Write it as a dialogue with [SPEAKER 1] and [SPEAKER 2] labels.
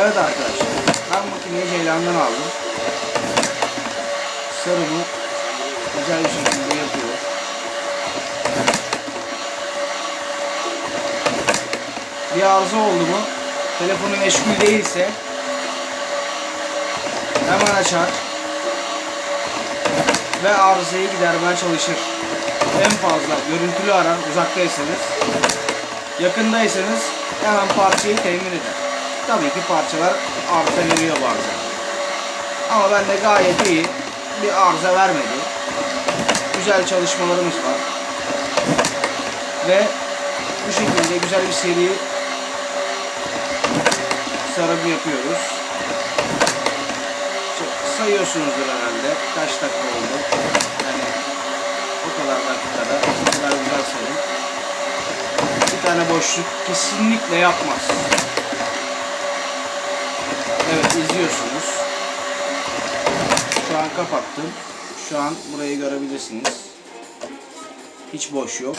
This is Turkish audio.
[SPEAKER 1] Evet arkadaşlar. Ben makineyi Ceylan'dan aldım. Sarımı güzel bir şekilde yapıyor. Bir arıza oldu mu, telefonu meşgul değilse hemen açar ve arızayı gidermeye çalışır. En fazla görüntülü arar uzaktaysanız. Yakındaysanız hemen parçayı temin eder. Tabii ki parçalar arıza veriyor bazen. Ama bende gayet iyi bir arıza vermedi. Güzel çalışmalarımız var. Ve bu şekilde güzel bir seri sarım yapıyoruz. Sayıyorsunuzdur herhalde. Kaç dakika oldu? Yani o kadar dakikada o kadar güzel sarım. Bir tane boşluk kesinlikle yapmaz. İzliyorsunuz. Şu an kapattım. Şu an burayı görebilirsiniz. Hiç boş yok.